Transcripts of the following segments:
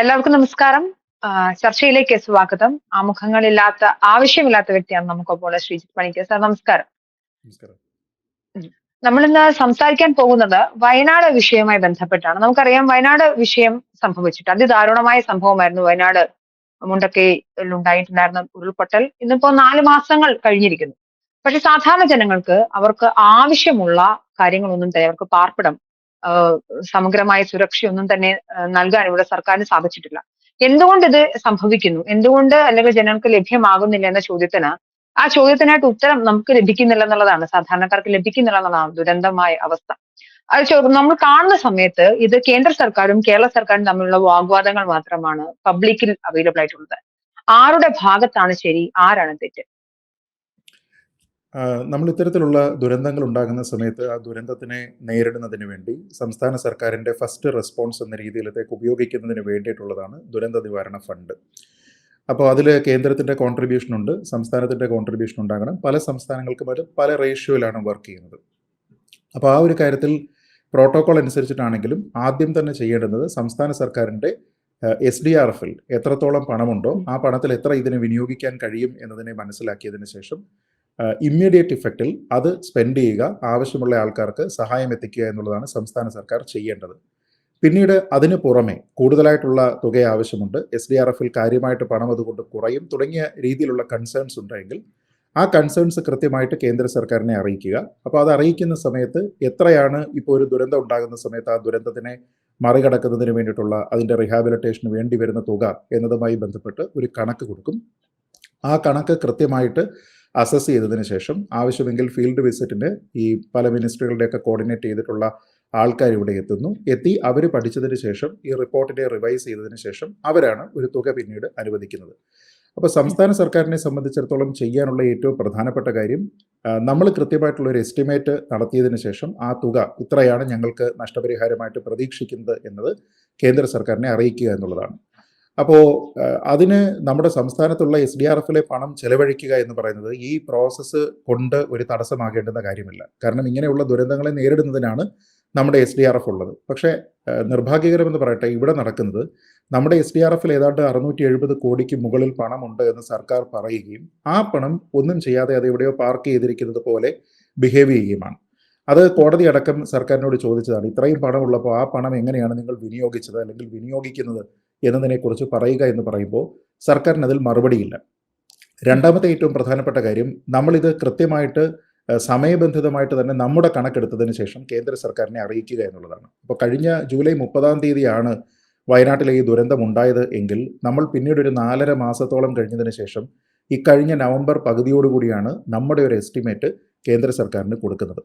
എല്ലാവർക്കും നമസ്കാരം. ചർച്ചയിലേക്ക് സ്വാഗതം. ആമുഖങ്ങളില്ലാത്ത ആവശ്യമില്ലാത്ത വ്യക്തിയാണ് നമുക്കൊപ്പോൾ ശ്രീജിത് പണിക്കർ സാർ. നമസ്കാരം. ഇന്ന് സംസാരിക്കാൻ പോകുന്നത് വയനാട് വിഷയവുമായി ബന്ധപ്പെട്ടാണ്. നമുക്കറിയാം വയനാട് വിഷയം സംഭവിച്ചിട്ട് അതിദാരുണമായ സംഭവമായിരുന്നു. വയനാട് മുണ്ടക്കയിൽ ഉണ്ടായിട്ടുണ്ടായിരുന്ന ഉരുൾപൊട്ടൽ. ഇന്നിപ്പോ നാല് മാസങ്ങൾ കഴിഞ്ഞിരിക്കുന്നു. പക്ഷെ സാധാരണ ജനങ്ങൾക്ക് അവർക്ക് ആവശ്യമുള്ള കാര്യങ്ങളൊന്നും തന്നെ അവർക്ക് പാർപ്പിടം സമഗ്രമായ സുരക്ഷയൊന്നും തന്നെ നൽകാൻ ഇവിടെ സർക്കാരിന് സാധിച്ചിട്ടില്ല. എന്തുകൊണ്ട് ഇത് സംഭവിക്കുന്നു? എന്തുകൊണ്ട് അല്ലെങ്കിൽ ജനങ്ങൾക്ക് ലഭ്യമാകുന്നില്ല എന്ന ചോദ്യത്തിന് ആ ചോദ്യത്തിനായിട്ട് ഉത്തരം നമുക്ക് ലഭിക്കുന്നില്ല എന്നുള്ളതാണ്. സാധാരണക്കാർക്ക് ലഭിക്കുന്നില്ല എന്നുള്ളതാണ് ദുരന്തമായ അവസ്ഥ. അത് നമ്മൾ കാണുന്ന സമയത്ത് ഇത് കേന്ദ്ര സർക്കാരും കേരള സർക്കാരും തമ്മിലുള്ള വാഗ്വാദങ്ങൾ മാത്രമാണ് പബ്ലിക്കിൽ അവൈലബിൾ ആയിട്ടുള്ളത്. ആരുടെ ഭാഗത്താണ് ശരി ആരാണ് തെറ്റ്? നമ്മൾ ഇത്തരത്തിലുള്ള ദുരന്തങ്ങൾ ഉണ്ടാകുന്ന സമയത്ത് ആ ദുരന്തത്തിനെ നേരിടുന്നതിന് വേണ്ടി സംസ്ഥാന സർക്കാരിന്റെ ഫസ്റ്റ് റെസ്പോൺസ് എന്ന രീതിയിലത്തേക്ക് ഉപയോഗിക്കുന്നതിന് വേണ്ടിയിട്ടുള്ളതാണ് ദുരന്ത നിവാരണ ഫണ്ട്. അപ്പോൾ അതിൽ കേന്ദ്രത്തിന്റെ കോൺട്രിബ്യൂഷൻ ഉണ്ട് സംസ്ഥാനത്തിന്റെ കോൺട്രിബ്യൂഷൻ ഉണ്ടാകണം. പല സംസ്ഥാനങ്ങൾക്കും അത് പല റേഷ്യോയിലാണ് വർക്ക് ചെയ്യുന്നത്. അപ്പോൾ ആ ഒരു കാര്യത്തിൽ പ്രോട്ടോകോൾ അനുസരിച്ചിട്ടാണെങ്കിലും ആദ്യം തന്നെ ചെയ്യേണ്ടുന്നത് സംസ്ഥാന സർക്കാരിന്റെ എസ് ഡി ആർ എഫിൽ എത്രത്തോളം പണമുണ്ടോ ആ പണത്തിൽ എത്ര ഇതിനെ വിനിയോഗിക്കാൻ കഴിയും എന്നതിനെ മനസ്സിലാക്കിയതിന് ശേഷം ഇമ്മീഡിയറ്റ് ഇഫക്റ്റിൽ അത് സ്പെൻഡ് ചെയ്യുക ആവശ്യമുള്ള ആൾക്കാർക്ക് സഹായം എത്തിക്കുക എന്നുള്ളതാണ് സംസ്ഥാന സർക്കാർ ചെയ്യേണ്ടത്. പിന്നീട് അതിന് പുറമെ കൂടുതലായിട്ടുള്ള തുക ആവശ്യമുണ്ട്. എസ് ഡി ആർ എഫിൽ കാര്യമായിട്ട് പണം അതുകൊണ്ട് കുറയും. തുടങ്ങിയ രീതിയിലുള്ള കൺസേൺസ് ഉണ്ടെങ്കിൽ ആ കൺസേൺസ് കൃത്യമായിട്ട് കേന്ദ്ര സർക്കാരിനെ അറിയിക്കുക. അപ്പോൾ അത് അറിയിക്കുന്ന സമയത്ത് എത്രയാണ് ഇപ്പോൾ ഒരു ദുരന്തം ഉണ്ടാകുന്ന സമയത്ത് ആ ദുരന്തത്തിനെ മറികടക്കുന്നതിന് വേണ്ടിയിട്ടുള്ള അതിന്റെ റിഹാബിലിറ്റേഷന് വേണ്ടി വരുന്ന തുക എന്നതുമായി ബന്ധപ്പെട്ട് ഒരു കണക്ക് കൊടുക്കും. ആ കണക്ക് കൃത്യമായിട്ട് അസസ് ചെയ്തതിന് ശേഷം ആവശ്യമെങ്കിൽ ഫീൽഡ് വിസിറ്റിന് ഈ പല മിനിസ്ട്രികളുടെയൊക്കെ കോർഡിനേറ്റ് ചെയ്തിട്ടുള്ള ആൾക്കാർ ഇവിടെ എത്തുന്നു. എത്തി അവർ പഠിച്ചതിന് ശേഷം ഈ റിപ്പോർട്ടിനെ റിവൈസ് ചെയ്തതിന് ശേഷം അവരാണ് ഒരു തുക പിന്നീട് അനുവദിക്കുന്നത്. അപ്പോൾ സംസ്ഥാന സർക്കാരിനെ സംബന്ധിച്ചിടത്തോളം ചെയ്യാനുള്ള ഏറ്റവും പ്രധാനപ്പെട്ട കാര്യം നമ്മൾ കൃത്യമായിട്ടുള്ള ഒരു എസ്റ്റിമേറ്റ് നടത്തിയതിന് ശേഷം ആ തുക ഇത്രയാണ് ഞങ്ങൾക്ക് നഷ്ടപരിഹാരമായിട്ട് പ്രതീക്ഷിക്കുന്നത് എന്നത് കേന്ദ്ര സർക്കാരിനെ അറിയിക്കുക എന്നുള്ളതാണ്. അപ്പോൾ അതിന് നമ്മുടെ സംസ്ഥാനത്തുള്ള എസ് ഡി ആർ എഫിലെ പണം ചെലവഴിക്കുക എന്ന് പറയുന്നത് ഈ പ്രോസസ്സ് കൊണ്ട് ഒരു തടസ്സമാകേണ്ടുന്ന കാര്യമില്ല. കാരണം ഇങ്ങനെയുള്ള ദുരന്തങ്ങളെ നേരിടുന്നതിനാണ് നമ്മുടെ എസ് ഡി ആർ എഫ് ഉള്ളത്. പക്ഷേ നിർഭാഗ്യകരമെന്ന് പറയട്ടെ ഇവിടെ നടക്കുന്നത് നമ്മുടെ എസ് ഡി ആർ എഫിൽ ഏതാണ്ട് അറുന്നൂറ്റി എഴുപത് കോടിക്ക് മുകളിൽ പണമുണ്ട് എന്ന് സർക്കാർ പറയുകയും ആ പണം ഒന്നും ചെയ്യാതെ അത് എവിടെയോ പാർക്ക് ചെയ്തിരിക്കുന്നത് പോലെ ബിഹേവ് ചെയ്യുകയുമാണ്. അത് കോടതി അടക്കം സർക്കാരിനോട് ചോദിച്ചതാണ് ഇത്രയും പണമുള്ളപ്പോൾ ആ പണം എങ്ങനെയാണ് നിങ്ങൾ വിനിയോഗിച്ചത്? അല്ലെങ്കിൽ വിനിയോഗിക്കുന്നത് എന്നതിനെക്കുറിച്ച് പറയുക എന്ന് പറയുമ്പോൾ സർക്കാരിന് അതിൽ മറുപടിയില്ല. രണ്ടാമത്തെ ഏറ്റവും പ്രധാനപ്പെട്ട കാര്യം നമ്മളിത് കൃത്യമായിട്ട് സമയബന്ധിതമായിട്ട് തന്നെ നമ്മുടെ കണക്കെടുത്തതിന് ശേഷം കേന്ദ്ര സർക്കാരിനെ അറിയിക്കുക എന്നുള്ളതാണ്. അപ്പോൾ കഴിഞ്ഞ ജൂലൈ മുപ്പതാം തീയതിയാണ് വയനാട്ടിലെ ഈ ദുരന്തം ഉണ്ടായത് എങ്കിൽ നമ്മൾ പിന്നീട് ഒരു നാലര മാസത്തോളം കഴിഞ്ഞതിന് ശേഷം ഇക്കഴിഞ്ഞ നവംബർ പകുതിയോടുകൂടിയാണ് നമ്മുടെ ഒരു എസ്റ്റിമേറ്റ് കേന്ദ്ര സർക്കാരിന് കൊടുക്കുന്നത്.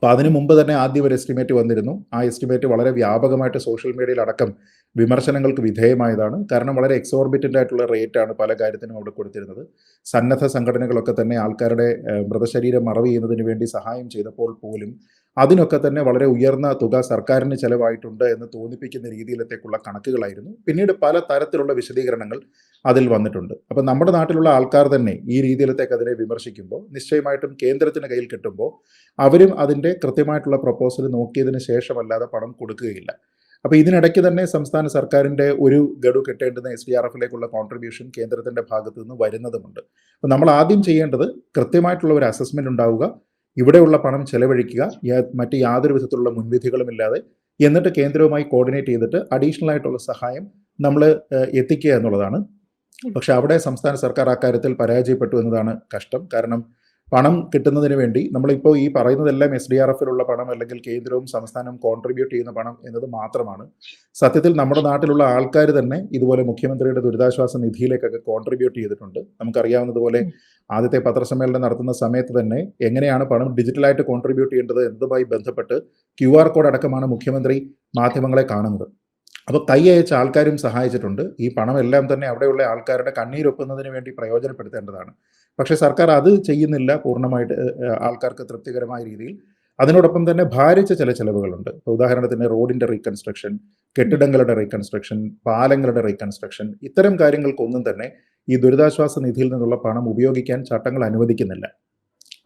അപ്പോൾ അതിനു മുമ്പ് തന്നെ ആദ്യം ഒരു എസ്റ്റിമേറ്റ് വന്നിരുന്നു. ആ എസ്റ്റിമേറ്റ് വളരെ വ്യാപകമായിട്ട് സോഷ്യൽ മീഡിയയിൽ അടക്കം വിമർശനങ്ങൾക്ക് വിധേയമായതാണ്. കാരണം വളരെ എക്സോർബിറ്റന്റ് ആയിട്ടുള്ള റേറ്റാണ് പല കാര്യത്തിനും അവിടെ കൊടുത്തിരുന്നത്. സന്നദ്ധ സംഘടനകളൊക്കെ തന്നെ ആൾക്കാരുടെ മൃതശരീരം മറവ് ചെയ്യുന്നതിന് വേണ്ടി സഹായം ചെയ്തപ്പോൾ പോലും അതിനൊക്കെ തന്നെ വളരെ ഉയർന്ന തുക സർക്കാരിന് ചെലവായിട്ടുണ്ട് എന്ന് തോന്നിപ്പിക്കുന്ന രീതിയിലത്തേക്കുള്ള കണക്കുകളായിരുന്നു. പിന്നീട് പല തരത്തിലുള്ള വിശദീകരണങ്ങൾ അതിൽ വന്നിട്ടുണ്ട്. അപ്പം നമ്മുടെ നാട്ടിലുള്ള ആൾക്കാർ തന്നെ ഈ രീതിയിലത്തേക്ക് അതിനെ വിമർശിക്കുമ്പോൾ നിശ്ചയമായിട്ടും കേന്ദ്രത്തിന് കയ്യിൽ കിട്ടുമ്പോൾ അവരും അതിന്റെ കൃത്യമായിട്ടുള്ള പ്രപ്പോസൽ നോക്കിയതിന് ശേഷമല്ലാതെ പണം കൊടുക്കുകയില്ല. അപ്പോൾ ഇതിനിടയ്ക്ക് തന്നെ സംസ്ഥാന സർക്കാരിന്റെ ഒരു ഗഡു കിട്ടേണ്ടുന്ന എസ് ഡി ആർ എഫിലേക്കുള്ള കോൺട്രിബ്യൂഷൻ കേന്ദ്രത്തിന്റെ ഭാഗത്തു നിന്ന് വരുന്നതുമുണ്ട്. അപ്പോൾ നമ്മൾ ആദ്യം ചെയ്യേണ്ടത് കൃത്യമായിട്ടുള്ള ഒരു അസസ്മെന്റ് ഉണ്ടാവുക ഇവിടെയുള്ള പണം ചെലവഴിക്കുക മറ്റ് യാതൊരു വിധത്തിലുള്ള മുൻവിധികളുമില്ലാതെ എന്നിട്ട് കേന്ദ്രവുമായി കോർഡിനേറ്റ് ചെയ്തിട്ട് അഡീഷണൽ ആയിട്ടുള്ള സഹായം നമ്മൾ എത്തിക്കുക എന്നുള്ളതാണ് പക്ഷെ അവിടെ സംസ്ഥാന സർക്കാർ അക്കാര്യത്തിൽ പരാജയപ്പെട്ടു എന്നതാണ് കഷ്ടം. കാരണം പണം കിട്ടുന്നതിന് വേണ്ടി നമ്മളിപ്പോൾ ഈ പറയുന്നതെല്ലാം എസ് ഡി ആർ എഫിലുള്ള പണം അല്ലെങ്കിൽ കേന്ദ്രവും സംസ്ഥാനവും കോൺട്രിബ്യൂട്ട് ചെയ്യുന്ന പണം എന്നത് മാത്രമാണ്. സത്യത്തിൽ നമ്മുടെ നാട്ടിലുള്ള ആൾക്കാർ തന്നെ ഇതുപോലെ മുഖ്യമന്ത്രിയുടെ ദുരിതാശ്വാസ നിധിയിലേക്കൊക്കെ കോൺട്രിബ്യൂട്ട് ചെയ്തിട്ടുണ്ട്. നമുക്കറിയാവുന്നതുപോലെ ആദ്യത്തെ പത്രസമ്മേളനം നടത്തുന്ന സമയത്ത് തന്നെ എങ്ങനെയാണ് പണം ഡിജിറ്റലായിട്ട് കോൺട്രിബ്യൂട്ട് ചെയ്യേണ്ടത് എന്നതുമായി ബന്ധപ്പെട്ട് ക്യു ആർ കോഡ് അടക്കമാണ് മുഖ്യമന്ത്രി മാധ്യമങ്ങളെ കാണുന്നത്. അപ്പോൾ കൈ അയച്ച ആൾക്കാരും സഹായിച്ചിട്ടുണ്ട്. ഈ പണമെല്ലാം തന്നെ അവിടെയുള്ള ആൾക്കാരുടെ കണ്ണീരൊപ്പുന്നതിന് വേണ്ടി പ്രയോജനപ്പെടുത്തേണ്ടതാണ്. പക്ഷേ സർക്കാർ അത് ചെയ്യുന്നില്ല പൂർണമായിട്ട് ആൾക്കാർക്ക് തൃപ്തികരമായ രീതിയിൽ. അതിനോടൊപ്പം തന്നെ ഭാരിച്ച ചില ചെലവുകളുണ്ട്. ഇപ്പോൾ ഉദാഹരണത്തിന് റോഡിന്റെ റീകൺസ്ട്രക്ഷൻ കെട്ടിടങ്ങളുടെ റീകൺസ്ട്രക്ഷൻ പാലങ്ങളുടെ റീകൺസ്ട്രക്ഷൻ ഇത്തരം കാര്യങ്ങൾക്കൊന്നും തന്നെ ഈ ദുരിതാശ്വാസ നിധിയിൽ നിന്നുള്ള പണം ഉപയോഗിക്കാൻ ചട്ടങ്ങൾ അനുവദിക്കുന്നില്ല.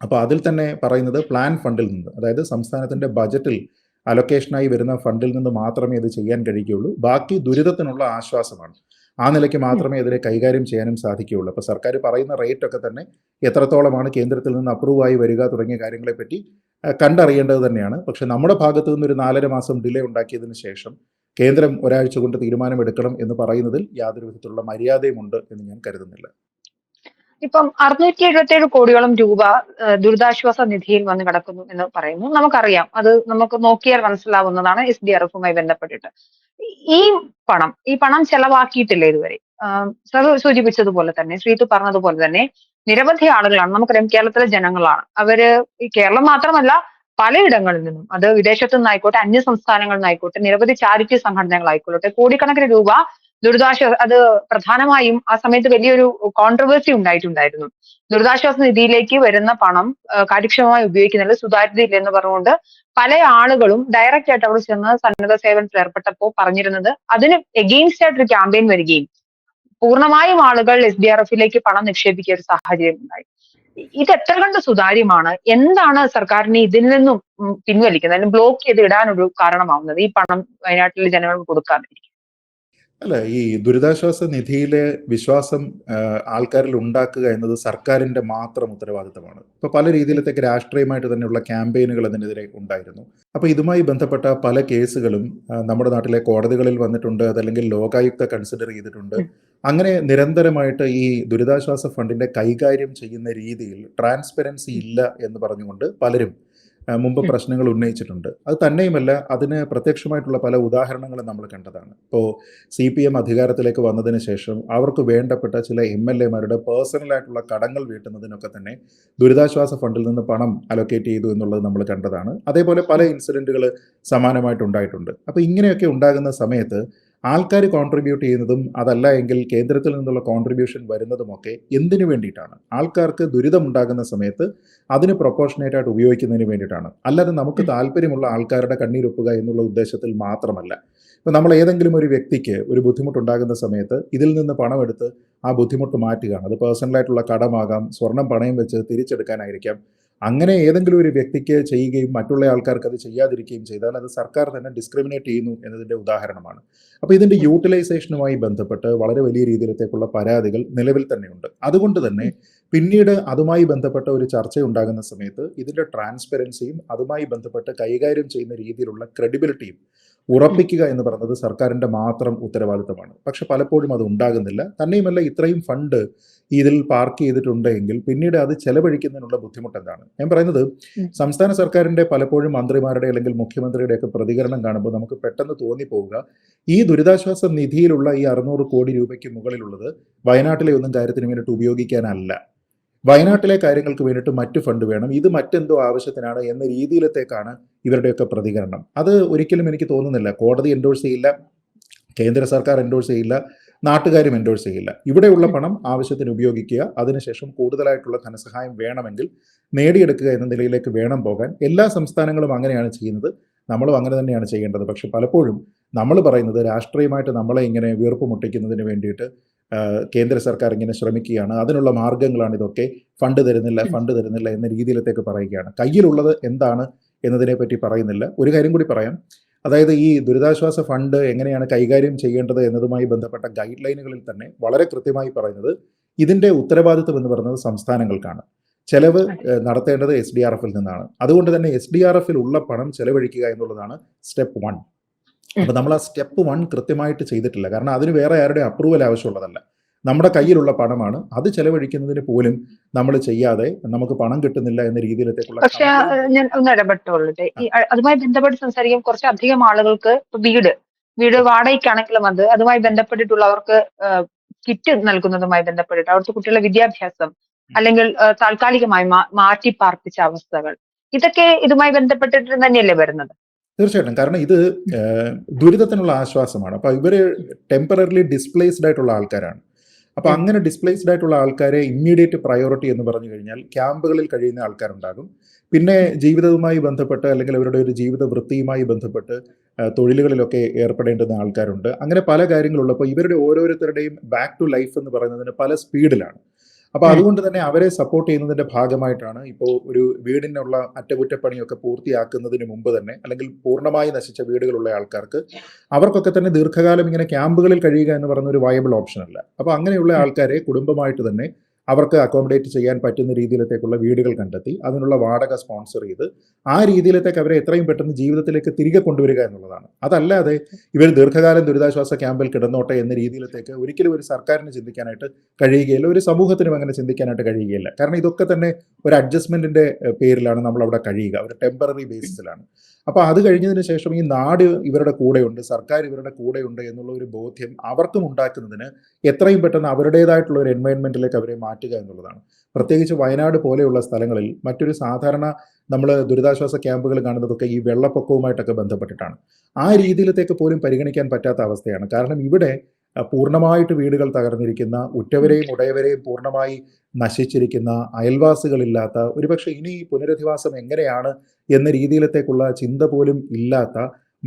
അപ്പോൾ അതിൽ തന്നെ പറയുന്നത് പ്ലാൻ ഫണ്ടിൽ നിന്ന് അതായത് സംസ്ഥാനത്തിന്റെ ബജറ്റിൽ അലൊക്കേഷനായി വരുന്ന ഫണ്ടിൽ നിന്ന് മാത്രമേ ഇത് ചെയ്യാൻ കഴിയുകയുള്ളൂ. ബാക്കി ദുരിതത്തിനുള്ള ആശ്വാസമാണ്. ആ നിലയ്ക്ക് മാത്രമേ ഇതിനെ കൈകാര്യം ചെയ്യാനും സാധിക്കുകയുള്ളൂ. അപ്പോൾ സർക്കാർ പറയുന്ന റേറ്റ് ഒക്കെ തന്നെ എത്രത്തോളമാണ് കേന്ദ്രത്തിൽ നിന്ന് അപ്രൂവ് ആയി വരിക തുടങ്ങിയ കാര്യങ്ങളെപ്പറ്റി കണ്ടറിയേണ്ടത് തന്നെയാണ്. പക്ഷേ നമ്മുടെ ഭാഗത്തു നിന്ന് ഒരു നാലര മാസം ഡിലേ ഉണ്ടാക്കിയതിന് ശേഷം കേന്ദ്രം ഒരാഴ്ച കൊണ്ട് തീരുമാനമെടുക്കണം എന്ന് പറയുന്നതിൽ യാതൊരു വിധത്തിലുള്ള മര്യാദയുമുണ്ട് എന്ന് ഞാൻ കരുതുന്നില്ല. ഇപ്പം അറുന്നൂറ്റി എഴുപത്തിയേഴ് കോടിയോളം രൂപ ദുരിതാശ്വാസ നിധിയിൽ വന്ന് കിടക്കുന്നു എന്ന് പറയുന്നു. നമുക്കറിയാം. അത് നമുക്ക് നോക്കിയാൽ മനസ്സിലാവുന്നതാണ് എസ് ഡി ആർ എഫുമായി ബന്ധപ്പെട്ടിട്ട്. ഈ- ഈ പണം ഈ പണം ചെലവാക്കിയിട്ടില്ല ഇതുവരെ? സർ സൂചിപ്പിച്ചതുപോലെ തന്നെ ശ്രീതു പറഞ്ഞതുപോലെ തന്നെ നിരവധി ആളുകളാണ് നമുക്കറിയാം കേരളത്തിലെ ജനങ്ങളാണ്. അവർ ഈ കേരളം മാത്രമല്ല പലയിടങ്ങളിൽ നിന്നും അത് വിദേശത്തു നിന്നായിക്കോട്ടെ അന്യ സംസ്ഥാനങ്ങളിൽ നിന്നായിക്കോട്ടെ നിരവധി ചാരിറ്റി സംഘടനകളായിക്കോട്ടെ കോടിക്കണക്കിന് രൂപ ദുരിതാശ്വാസ അത് പ്രധാനമായും ആ സമയത്ത് വലിയൊരു കോൺട്രവേഴ്സി ഉണ്ടായിട്ടുണ്ടായിരുന്നു. ദുരിതാശ്വാസ നിധിയിലേക്ക് വരുന്ന പണം കാര്യക്ഷമമായി ഉപയോഗിക്കുന്നതിൽ സുതാര്യതയില്ല എന്ന് പറഞ്ഞുകൊണ്ട് പല ആളുകളും ഡയറക്റ്റ് ആയിട്ട് അവിടെ ചെന്ന് സന്നദ്ധ സേവനത്തിൽ ഏർപ്പെട്ടപ്പോൾ പറഞ്ഞിരുന്നത് അതിന് എഗെയിൻസ്റ്റ് ആയിട്ടൊരു ക്യാമ്പയിൻ വരികയും പൂർണമായും ആളുകൾ എസ് ഡി ആർ എഫിലേക്ക് പണം നിക്ഷേപിക്കുന്ന ഒരു സാഹചര്യം ഉണ്ടായി. ഇത് എത്ര കണ്ട് സുതാര്യമാണ്? എന്താണ് സർക്കാരിനെ ഇതിൽ നിന്നും പിൻവലിക്കുന്നത്? അല്ലെങ്കിൽ ബ്ലോക്ക് ചെയ്ത് ഇടാനൊരു കാരണമാവുന്നത്? ഈ പണം വയനാട്ടിലെ ജനങ്ങൾക്ക് കൊടുക്കാതിരിക്കും അല്ല ഈ ദുരിതാശ്വാസ നിധിയിലെ വിശ്വാസം ആൾക്കാരിൽ ഉണ്ടാക്കുക എന്നത് സർക്കാരിന്റെ മാത്രം ഉത്തരവാദിത്തമാണ്. ഇപ്പോൾ പല രീതിയിലത്തേക്ക് രാഷ്ട്രീയമായിട്ട് തന്നെയുള്ള ക്യാമ്പയിനുകൾ അതിനെതിരെ ഉണ്ടായിരുന്നു. അപ്പോൾ ഇതുമായി ബന്ധപ്പെട്ട പല കേസുകളും നമ്മുടെ നാട്ടിലെ കോടതികളിൽ വന്നിട്ടുണ്ട് അതല്ലെങ്കിൽ ലോകായുക്ത കൺസിഡർ ചെയ്തിട്ടുണ്ട്. അങ്ങനെ നിരന്തരമായിട്ട് ഈ ദുരിതാശ്വാസ ഫണ്ടിന്റെ കൈകാര്യം ചെയ്യുന്ന രീതിയിൽ ട്രാൻസ്പെറൻസി ഇല്ല എന്ന് പറഞ്ഞുകൊണ്ട് പലരും മുമ്പ്. പ്രശ്നങ്ങൾ ഉന്നയിച്ചിട്ടുണ്ട്. അത് തന്നെയുമല്ല അതിന് പ്രത്യക്ഷമായിട്ടുള്ള പല ഉദാഹരണങ്ങളും നമ്മൾ കണ്ടതാണ്. ഇപ്പോൾ സി പി എം അധികാരത്തിലേക്ക് വന്നതിന് ശേഷം അവർക്ക് വേണ്ടപ്പെട്ട ചില എം എൽ എമാരുടെ പേഴ്സണലായിട്ടുള്ള കടങ്ങൾ വീട്ടുന്നതിനൊക്കെ തന്നെ ദുരിതാശ്വാസ ഫണ്ടിൽ നിന്ന് പണം അലോക്കേറ്റ് ചെയ്തു എന്നുള്ളത് നമ്മൾ കണ്ടതാണ്. അതേപോലെ പല ഇൻസിഡന്റുകൾ സമാനമായിട്ടുണ്ടായിട്ടുണ്ട് അപ്പോൾ ഇങ്ങനെയൊക്കെ ഉണ്ടാകുന്ന സമയത്ത് ആൾക്കാർ കോൺട്രിബ്യൂട്ട് ചെയ്യുന്നതും അതല്ല എങ്കിൽ കേന്ദ്രത്തിൽ നിന്നുള്ള കോൺട്രിബ്യൂഷൻ വരുന്നതുമൊക്കെ എന്തിനു വേണ്ടിയിട്ടാണ്? ആൾക്കാർക്ക് ദുരിതമുണ്ടാകുന്ന സമയത്ത് അതിന് പ്രൊപ്പോർഷനേറ്റായിട്ട് ഉപയോഗിക്കുന്നതിന് വേണ്ടിയിട്ടാണ്. അല്ലാതെ നമുക്ക് താല്പര്യമുള്ള ആൾക്കാരുടെ കണ്ണീരൊപ്പുക എന്നുള്ള ഉദ്ദേശത്തിൽ മാത്രമല്ല. ഇപ്പം നമ്മൾ ഏതെങ്കിലും ഒരു വ്യക്തിക്ക് ഒരു ബുദ്ധിമുട്ടുണ്ടാകുന്ന സമയത്ത് ഇതിൽ നിന്ന് പണമെടുത്ത് ആ ബുദ്ധിമുട്ട് മാറ്റുകയാണ്. അത് പേഴ്സണലായിട്ടുള്ള കടമാകാം സ്വർണം പണയം വെച്ച് തിരിച്ചെടുക്കാനായിരിക്കാം. അങ്ങനെ ഏതെങ്കിലും ഒരു വ്യക്തിക്ക് ചെയ്യുകയും മറ്റുള്ള ആൾക്കാർക്ക് അത് ചെയ്യാതിരിക്കുകയും ചെയ്താൽ അത് സർക്കാർ തന്നെ ഡിസ്ക്രിമിനേറ്റ് ചെയ്യുന്നു എന്നതിന്റെ ഉദാഹരണമാണ്. അപ്പോൾ ഇതിന്റെ യൂട്ടിലൈസേഷനുമായി ബന്ധപ്പെട്ട് വളരെ വലിയ രീതിയിലത്തേക്കുള്ള പരാതികൾ നിലവിൽ തന്നെയുണ്ട്. അതുകൊണ്ട് തന്നെ പിന്നീട് അതുമായി ബന്ധപ്പെട്ട ഒരു ചർച്ച ഉണ്ടാകുന്ന സമയത്ത് ഇതിന്റെ ട്രാൻസ്പെറൻസിയും അതുമായി ബന്ധപ്പെട്ട് കൈകാര്യം ചെയ്യുന്ന രീതിയിലുള്ള ക്രെഡിബിലിറ്റിയും ഉറപ്പിക്കുക എന്ന് പറയുന്നത് സർക്കാരിന്റെ മാത്രം ഉത്തരവാദിത്തമാണ്. പക്ഷെ പലപ്പോഴും അത് ഉണ്ടാകുന്നില്ല. തന്നെയുമല്ല ഇത്രയും ഫണ്ട് ഇതിൽ പാർക്ക് ചെയ്തിട്ടുണ്ടെങ്കിൽ പിന്നീട് അത് ചെലവഴിക്കുന്നതിനുള്ള ബുദ്ധിമുട്ട് എന്താണ്? ഞാൻ പറയുന്നത് സംസ്ഥാന സർക്കാരിന്റെ പലപ്പോഴും മന്ത്രിമാരുടെ അല്ലെങ്കിൽ മുഖ്യമന്ത്രിയുടെ ഒക്കെ പ്രതികരണം കാണുമ്പോൾ നമുക്ക് പെട്ടെന്ന് തോന്നിപ്പോവുക ഈ ദുരിതാശ്വാസ നിധിയിലുള്ള ഈ അറുന്നൂറ് കോടി രൂപയ്ക്ക് മുകളിലുള്ളത് വയനാട്ടിലെ ഒന്നും കാര്യത്തിന് വേണ്ടിയിട്ട് ഉപയോഗിക്കാനല്ല. വയനാട്ടിലെ കാര്യങ്ങൾക്ക് വേണ്ടിയിട്ട് മറ്റു ഫണ്ട് വേണം. ഇത് മറ്റെന്തോ ആവശ്യത്തിനാണ് എന്ന രീതിയിലത്തേക്കാണ് ഇവരുടെയൊക്കെ പ്രതികരണം. അത് ഒരിക്കലും എനിക്ക് തോന്നുന്നില്ല. കോടതി എൻഡോഴ്സ് ചെയ്യില്ല. കേന്ദ്ര സർക്കാർ എൻഡോഴ്സ് ചെയ്യില്ല. നാട്ടുകാരും എൻഡോഴ്സ് ചെയ്യില്ല. ഇവിടെയുള്ള പണം ആവശ്യത്തിന് ഉപയോഗിക്കുക. അതിനുശേഷം കൂടുതലായിട്ടുള്ള ധനസഹായം വേണമെങ്കിൽ നേടിയെടുക്കുക എന്ന നിലയിലേക്ക് വേണം പോകാൻ. എല്ലാ സംസ്ഥാനങ്ങളും അങ്ങനെയാണ് ചെയ്യുന്നത്. നമ്മളും അങ്ങനെ തന്നെയാണ് ചെയ്യേണ്ടത്. പക്ഷെ പലപ്പോഴും നമ്മൾ പറയുന്നത് രാഷ്ട്രീയമായിട്ട് നമ്മളെ ഇങ്ങനെ വീർപ്പ് മുട്ടിക്കുന്നതിന് വേണ്ടിയിട്ട് കേന്ദ്ര സർക്കാർ ഇങ്ങനെ ശ്രമിക്കുകയാണ്. അതിനുള്ള മാർഗങ്ങളാണ് ഇതൊക്കെ. ഫണ്ട് തരുന്നില്ല ഫണ്ട് തരുന്നില്ല എന്ന രീതിയിലത്തേക്ക് പറയുകയാണ്. കയ്യിലുള്ളത് എന്താണ് എന്നതിനെ പറ്റി പറയുന്നില്ല. ഒരു കാര്യം കൂടി പറയാം. അതായത് ഈ ദുരിതാശ്വാസ ഫണ്ട് എങ്ങനെയാണ് കൈകാര്യം ചെയ്യേണ്ടത് എന്നതുമായി ബന്ധപ്പെട്ട ഗൈഡ് ലൈനുകളിൽ തന്നെ വളരെ കൃത്യമായി പറയുന്നത് ഇതിന്റെ ഉത്തരവാദിത്വം എന്ന് പറയുന്നത് സംസ്ഥാനങ്ങൾക്കാണ്. ചെലവ് നടത്തേണ്ടത് എസ് ഡി ആർ എഫിൽ നിന്നാണ്. അതുകൊണ്ട് തന്നെ എസ് ഡി ആർ എഫിൽ ഉള്ള പണം ചെലവഴിക്കുക എന്നുള്ളതാണ് സ്റ്റെപ്പ് വൺ. അപ്പൊ നമ്മൾ ആ സ്റ്റെപ്പ് വൺ കൃത്യമായിട്ട് ചെയ്തിട്ടില്ല. കാരണം അതിന് വേറെ ആരുടെ അപ്രൂവൽ ആവശ്യമുള്ളതല്ല. നമ്മുടെ കയ്യിലുള്ള പണമാണ്. അത് ചെലവഴിക്കുന്നതിന് പോലും നമ്മൾ ചെയ്യാതെ നമുക്ക് പണം കിട്ടുന്നില്ല എന്ന രീതിയിലത്തേക്കുള്ള പക്ഷെ ഞാൻ ഒന്ന് ഇടപെട്ടുള്ളൂ അതുമായി ബന്ധപ്പെട്ട് സംസാരിക്കാൻ കുറച്ച് അധികം ആളുകൾക്ക് വീട് വീട് വാടകയ്ക്കാണെങ്കിലും അത് അതുമായി ബന്ധപ്പെട്ടിട്ടുള്ളവർക്ക് കിറ്റ് നൽകുന്നതുമായി ബന്ധപ്പെട്ടിട്ട് അവിടുത്തെ കുട്ടികളുടെ വിദ്യാഭ്യാസം അല്ലെങ്കിൽ താൽക്കാലികമായി മാറ്റി പാർപ്പിച്ച അവസ്ഥകൾ. ഇതൊക്കെ ഇതുമായി ബന്ധപ്പെട്ടിട്ട് തന്നെയല്ലേ വരുന്നത്? തീർച്ചയായിട്ടും. കാരണം ഇത് ദുരിതത്തിനുള്ള ആശ്വാസമാണ്. അപ്പൊ ഇവർ ടെമ്പററിലി ഡിസ്പ്ലേസ്ഡ് ആയിട്ടുള്ള ആൾക്കാരാണ്. അപ്പൊ അങ്ങനെ ഡിസ്പ്ലേസ്ഡ് ആയിട്ടുള്ള ആൾക്കാരെ ഇമ്മീഡിയറ്റ് പ്രയോറിറ്റി എന്ന് പറഞ്ഞു കഴിഞ്ഞാൽ ക്യാമ്പുകളിൽ കഴിയുന്ന ആൾക്കാരുണ്ടാകും. പിന്നെ ജീവിതവുമായി ബന്ധപ്പെട്ട് അല്ലെങ്കിൽ അവരുടെ ഒരു ജീവിത വൃത്തിയുമായി ബന്ധപ്പെട്ട് തൊഴിലുകളിലൊക്കെ ഏർപ്പെടേണ്ടുന്ന ആൾക്കാരുണ്ട്. അങ്ങനെ പല കാര്യങ്ങളുള്ളപ്പോൾ ഇവരുടെ ഓരോരുത്തരുടെയും ബാക്ക് ടു ലൈഫ് എന്ന് പറയുന്നതിന് പല സ്പീഡിലാണ്. അപ്പൊ അതുകൊണ്ട് തന്നെ അവരെ സപ്പോർട്ട് ചെയ്യുന്നതിന്റെ ഭാഗമായിട്ടാണ് ഇപ്പോൾ ഒരു വീടിനുള്ള അറ്റകുറ്റപ്പണിയൊക്കെ പൂർത്തിയാക്കുന്നതിന് മുമ്പ് തന്നെ അല്ലെങ്കിൽ പൂർണമായി നശിച്ച വീടുകളുള്ള ആൾക്കാർക്ക് അവർക്കൊക്കെ തന്നെ ദീർഘകാലം ഇങ്ങനെ ക്യാമ്പുകളിൽ കഴിയുക എന്ന് പറയുന്ന ഒരു വയബിൾ ഓപ്ഷൻ അല്ല അപ്പൊ അങ്ങനെയുള്ള. ആൾക്കാരെ കുടുംബമായിട്ട് തന്നെ അവർക്ക് അക്കോമഡേറ്റ് ചെയ്യാൻ പറ്റുന്ന രീതിയിലത്തേക്കുള്ള വീടുകൾ കണ്ടെത്തി അതിനുള്ള വാടക സ്പോൺസർ ചെയ്ത് ആ രീതിയിലത്തേക്ക് അവരെ എത്രയും പെട്ടെന്ന് ജീവിതത്തിലേക്ക് തിരികെ കൊണ്ടുവരിക എന്നുള്ളതാണ്. അതല്ലാതെ ഇവർ ദീർഘകാലം ദുരിതാശ്വാസ ക്യാമ്പിൽ കിടന്നോട്ടെ എന്ന രീതിയിലത്തേക്ക് ഒരിക്കലും ഒരു സർക്കാരിന് ചിന്തിക്കാനായിട്ട് കഴിയുകയില്ല ഒരു സമൂഹത്തിനും അങ്ങനെ ചിന്തിക്കാനായിട്ട് കഴിയുകയില്ല. കാരണം ഇതൊക്കെ തന്നെ ഒരു അഡ്ജസ്റ്റ്മെന്റിന്റെ പേരിലാണ് നമ്മൾ അവിടെ കഴിയുക. ഒരു ടെമ്പററി ബേസിസിലാണ് അപ്പൊ അത് കഴിഞ്ഞതിന് ശേഷം ഈ നാട് ഇവരുടെ കൂടെയുണ്ട് സർക്കാർ ഇവരുടെ കൂടെയുണ്ട് എന്നുള്ള ഒരു ബോധ്യം അവർക്കും ഉണ്ടാക്കുന്നതിന് എത്രയും പെട്ടെന്ന് അവരുടേതായിട്ടുള്ള ഒരു എൻവയൺമെന്റിലേക്ക് അവരെ മാറ്റുക എന്നുള്ളതാണ്. പ്രത്യേകിച്ച് വയനാട് പോലെയുള്ള സ്ഥലങ്ങളിൽ മറ്റൊരു സാധാരണ നമ്മൾ ദുരിതാശ്വാസ ക്യാമ്പുകൾ കാണുന്നതൊക്കെ ഈ വെള്ളപ്പൊക്കവുമായിട്ടൊക്കെ ബന്ധപ്പെട്ടിട്ടാണ്. ആ രീതിയിലത്തേക്ക് പോലും പരിഗണിക്കാൻ പറ്റാത്ത അവസ്ഥയാണ്. കാരണം ഇവിടെ പൂർണമായിട്ട് വീടുകൾ തകർന്നിരിക്കുന്ന ഉറ്റവരെയും ഉടയവരെയും പൂർണമായി നശിച്ചിരിക്കുന്ന അയൽവാസികളില്ലാത്ത ഒരുപക്ഷെ ഇനി പുനരധിവാസം എങ്ങനെയാണ് എന്ന രീതിയിലത്തേക്കുള്ള ചിന്ത പോലും ഇല്ലാത്ത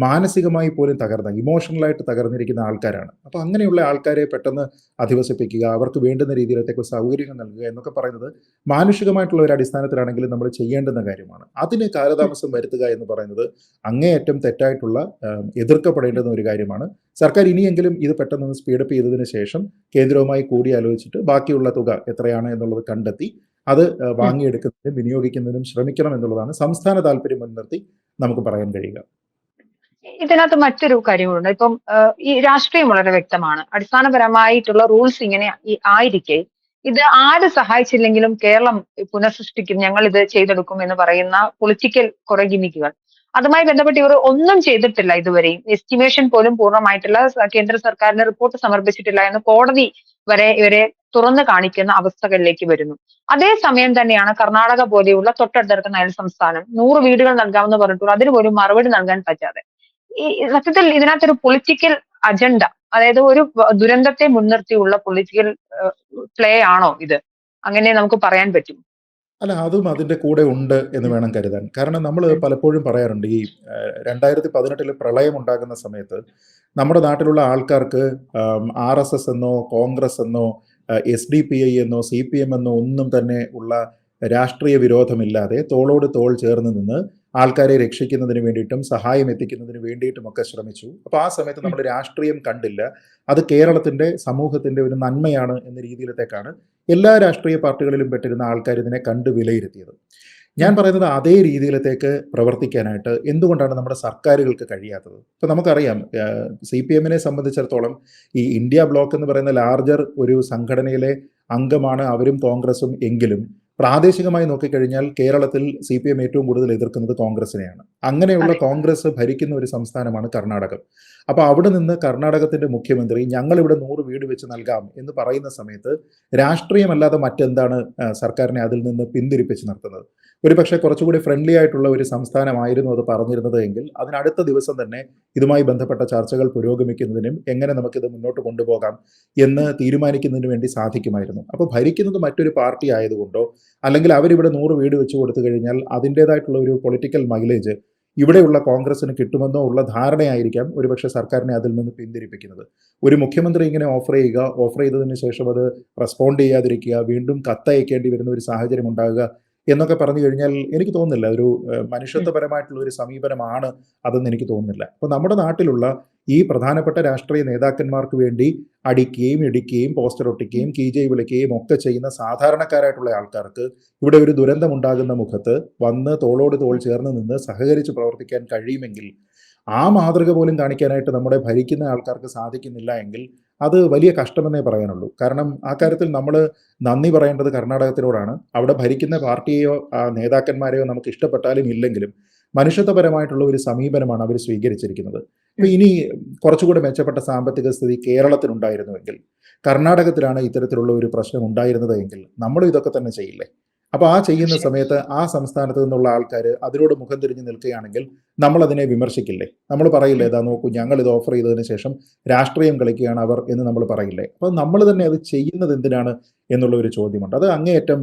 മാനസികമായി പോലും തകർന്ന ഇമോഷണലായിട്ട് തകർന്നിരിക്കുന്ന ആൾക്കാരാണ്. അപ്പോൾ അങ്ങനെയുള്ള ആൾക്കാരെ പെട്ടെന്ന് അധിവസിപ്പിക്കുക അവർക്ക് വേണ്ടുന്ന രീതിയിലത്തേക്ക് സൗകര്യങ്ങൾ നൽകുക എന്നൊക്കെ പറയുന്നത് മാനുഷികമായിട്ടുള്ള ഒരു അടിസ്ഥാനത്തിലാണെങ്കിലും നമ്മൾ ചെയ്യേണ്ടുന്ന കാര്യമാണ്. അതിന് കാലതാമസം വരുത്തുക എന്ന് പറയുന്നത് അങ്ങേയറ്റം തെറ്റായിട്ടുള്ള എതിർക്കപ്പെടേണ്ടുന്ന ഒരു കാര്യമാണ്. സർക്കാർ ഇനിയെങ്കിലും ഇത് പെട്ടെന്ന് സ്പീഡപ്പ് ചെയ്തതിന് ശേഷം കേന്ദ്രവുമായി കൂടിയാലോചിച്ചിട്ട് ബാക്കിയുള്ള തുക എത്രയാണ് എന്നുള്ളത് കണ്ടെത്തി അത് വാങ്ങിയെടുക്കുന്നതിനും വിനിയോഗിക്കുന്നതിനും ശ്രമിക്കണം എന്നുള്ളതാണ് സംസ്ഥാന താല്പര്യം മുൻനിർത്തി നമുക്ക് പറയാൻ കഴിയുക. ഇതിനകത്ത് മറ്റൊരു കാര്യങ്ങളുണ്ട്. ഇപ്പം ഈ രാഷ്ട്രീയം വളരെ വ്യക്തമാണ്. അടിസ്ഥാനപരമായിട്ടുള്ള റൂൾസ് ഇങ്ങനെ ആയിരിക്കെ ഇത് ആര് സഹായിച്ചില്ലെങ്കിലും കേരളം പുനഃസൃഷ്ടിക്കും ഞങ്ങൾ ഇത് ചെയ്തെടുക്കും എന്ന് പറയുന്ന പൊളിറ്റിക്കൽ കുറെ ഗിമിക്കുകൾ. അതുമായി ബന്ധപ്പെട്ട് ഇവർ ഒന്നും ചെയ്തിട്ടില്ല ഇതുവരെയും എസ്റ്റിമേഷൻ പോലും പൂർണമായിട്ടുള്ള കേന്ദ്ര സർക്കാരിന് റിപ്പോർട്ട് സമർപ്പിച്ചിട്ടില്ല എന്ന് കോടതി വരെ ഇവരെ തുറന്നു കാണിക്കുന്ന അവസ്ഥകളിലേക്ക് വരുന്നു. അതേ സമയം തന്നെയാണ് കർണാടക പോലെയുള്ള തൊട്ടടുത്തടുത്ത അയൽ സംസ്ഥാനം നൂറ് വീടുകൾ നൽകാമെന്ന് പറഞ്ഞിട്ടുള്ളൂ അതിന് പോലും മറുപടി നൽകാൻ പറ്റാതെ. ഈ സത്യത്തിൽ ഇതിനകത്തൊരു പൊളിറ്റിക്കൽ അജണ്ട അതായത് ഒരു ദുരന്തത്തെ മുൻനിർത്തിയുള്ള പൊളിറ്റിക്കൽ പ്ലേ ആണോ ഇത്? അങ്ങനെ നമുക്ക് പറയാൻ പറ്റും. അല്ല അതും അതിന്റെ കൂടെ ഉണ്ട് എന്ന് വേണം കരുതാൻ. കാരണം നമ്മൾ പലപ്പോഴും പറയാറുണ്ട് ഈ രണ്ടായിരത്തി പതിനെട്ടിൽ പ്രളയം ഉണ്ടാകുന്ന സമയത്ത് നമ്മുടെ നാട്ടിലുള്ള ആൾക്കാർക്ക് ആർ എസ് എസ് എന്നോ കോൺഗ്രസ് എന്നോ എസ് ഡി പി ഐ എന്നോ സി പി എം എന്നോ ഒന്നും തന്നെ ഉള്ള രാഷ്ട്രീയ വിരോധമില്ലാതെ തോളോട് തോൾ ചേർന്ന് നിന്ന് ആൾക്കാരെ രക്ഷിക്കുന്നതിന് വേണ്ടിയിട്ടും സഹായം എത്തിക്കുന്നതിന് വേണ്ടിയിട്ടും ഒക്കെ ശ്രമിച്ചു. അപ്പോൾ ആ സമയത്ത് നമ്മൾ രാഷ്ട്രീയം കണ്ടില്ല. അത് കേരളത്തിന്റെ സമൂഹത്തിന്റെ ഒരു നന്മയാണ് എന്ന രീതിയിലത്തേക്കാണ് എല്ലാ രാഷ്ട്രീയ പാർട്ടികളിലും പെട്ടിരുന്ന ആൾക്കാർ ഇതിനെ കണ്ട് വിലയിരുത്തിയത്. ഞാൻ പറയുന്നത് അതേ രീതിയിലത്തേക്ക് പ്രവർത്തിക്കാനായിട്ട് എന്തുകൊണ്ടാണ് നമ്മുടെ സർക്കാരുകൾക്ക് കഴിയാത്തത്? ഇപ്പൊ നമുക്കറിയാം സി പി എമ്മിനെ സംബന്ധിച്ചിടത്തോളം ഈ ഇന്ത്യ ബ്ലോക്ക് എന്ന് പറയുന്ന ലാർജർ ഒരു സംഘടനയിലെ അംഗമാണ് അവരും കോൺഗ്രസും എങ്കിലും. പ്രാദേശികമായി നോക്കിക്കഴിഞ്ഞാൽ കേരളത്തിൽ സി പി എം ഏറ്റവും കൂടുതൽ എതിർക്കുന്നത് കോൺഗ്രസിനെയാണ്. അങ്ങനെയുള്ള കോൺഗ്രസ് ഭരിക്കുന്ന ഒരു സംസ്ഥാനമാണ് കർണാടകം. അപ്പോൾ അവിടെ നിന്ന് കർണാടകത്തിന്റെ മുഖ്യമന്ത്രി ഞങ്ങൾ ഇവിടെ നൂറ് വീട് വെച്ച് നൽകാം എന്ന് പറയുന്ന സമയത്ത് രാഷ്ട്രീയമല്ലാതെ മറ്റെന്താണ് സർക്കാരിനെ അതിൽ നിന്ന് പിന്തിരിപ്പിച്ച് നിർത്തുന്നത്? ഒരുപക്ഷെ കുറച്ചുകൂടി ഫ്രണ്ട്ലി ആയിട്ടുള്ള ഒരു സംസ്ഥാനമായിരുന്നു അത് പറഞ്ഞിരുന്നത് എങ്കിൽ അതിനടുത്ത ദിവസം തന്നെ ഇതുമായി ബന്ധപ്പെട്ട ചർച്ചകൾ പുരോഗമിക്കുന്നതിനും എങ്ങനെ നമുക്കിത് മുന്നോട്ട് കൊണ്ടുപോകാം എന്ന് തീരുമാനിക്കുന്നതിന് വേണ്ടി സാധിക്കുമായിരുന്നു. അപ്പോൾ ഭരിക്കുന്നത് മറ്റൊരു പാർട്ടി ആയതുകൊണ്ടോ അല്ലെങ്കിൽ അവരിവിടെ നൂറ് വീട് വെച്ച് കൊടുത്തു കഴിഞ്ഞാൽ അതിന്റെതായിട്ടുള്ള ഒരു പൊളിറ്റിക്കൽ മൈലേജ് ഇവിടെയുള്ള കോൺഗ്രസിന് കിട്ടുമെന്നോ ഉള്ള ധാരണയായിരിക്കാം ഒരുപക്ഷെ സർക്കാരിനെ അതിൽ നിന്ന് പിന്തിരിപ്പിക്കുന്നത്. ഒരു മുഖ്യമന്ത്രി ഇങ്ങനെ ഓഫർ ചെയ്യുക ഓഫർ ചെയ്തതിന് ശേഷം അത് റെസ്പോണ്ട് ചെയ്യാതിരിക്കുക വീണ്ടും കത്തയക്കേണ്ടി വരുന്ന ഒരു സാഹചര്യം ഉണ്ടാകുക എന്നൊക്കെ പറഞ്ഞു കഴിഞ്ഞാൽ എനിക്ക് തോന്നുന്നില്ല. ഒരു മനുഷ്യത്വപരമായിട്ടുള്ള ഒരു സമീപനമാണ് അതെന്ന് എനിക്ക് തോന്നുന്നില്ല. അപ്പോൾ നമ്മുടെ നാട്ടിലുള്ള ഈ പ്രധാനപ്പെട്ട രാഷ്ട്രീയ നേതാക്കന്മാർക്ക് വേണ്ടി അടിക്കുകയും ഇടിക്കുകയും പോസ്റ്റർ ഒട്ടിക്കുകയും കീജൈ വിളിക്കുകയും ഒക്കെ ചെയ്യുന്ന സാധാരണക്കാരായിട്ടുള്ള ആൾക്കാർക്ക് ഇവിടെ ഒരു ദുരന്തമുണ്ടാകുന്ന മുഖത്ത് വന്ന് തോളോട് തോൾ ചേർന്ന് നിന്ന് സഹകരിച്ച് പ്രവർത്തിക്കാൻ കഴിയുമെങ്കിൽ ആ മാതൃക പോലും കാണിക്കാനായിട്ട് നമ്മുടെ ഭരിക്കുന്ന ആൾക്കാർക്ക് സാധിക്കുന്നില്ല എങ്കിൽ അത് വലിയ കഷ്ടമെന്നേ പറയാനുള്ളൂ. കാരണം ആ കാര്യത്തിൽ നമ്മൾ നന്ദി പറയേണ്ടത് കർണാടകത്തിനോടാണ്. അവിടെ ഭരിക്കുന്ന പാർട്ടിയെയോ ആ നേതാക്കന്മാരെയോ നമുക്ക് ഇഷ്ടപ്പെട്ടാലും ഇല്ലെങ്കിലും മനുഷ്യത്വപരമായിട്ടുള്ള ഒരു സമീപനമാണ് അവർ സ്വീകരിച്ചിരിക്കുന്നത്. അപ്പൊ ഇനി കുറച്ചുകൂടി മെച്ചപ്പെട്ട സാമ്പത്തിക സ്ഥിതി കേരളത്തിനുണ്ടായിരുന്നുവെങ്കിൽ കർണാടകത്തിലാണ് ഇത്തരത്തിലുള്ള ഒരു പ്രശ്നം ഉണ്ടായിരുന്നത് എങ്കിൽ നമ്മൾ ഇതൊക്കെ തന്നെ ചെയ്യില്ലേ? അപ്പൊ ആ ചെയ്യുന്ന സമയത്ത് ആ സംസ്ഥാനത്ത് നിന്നുള്ള ആൾക്കാർ അതിനോട് മുഖം തിരിഞ്ഞ് നിൽക്കുകയാണെങ്കിൽ നമ്മൾ അതിനെ വിമർശിക്കില്ലേ? നമ്മൾ പറയില്ലേ ഇതാ നോക്കൂ ഞങ്ങൾ ഇത് ഓഫർ ചെയ്തതിന് ശേഷം രാഷ്ട്രീയം കളിക്കുകയാണ് അവർ എന്ന് നമ്മൾ പറയില്ലേ? അപ്പൊ നമ്മൾ തന്നെ അത് ചെയ്യുന്നത് എന്തിനാണ് എന്നുള്ള ഒരു ചോദ്യമുണ്ട്. അത് അങ്ങേയറ്റം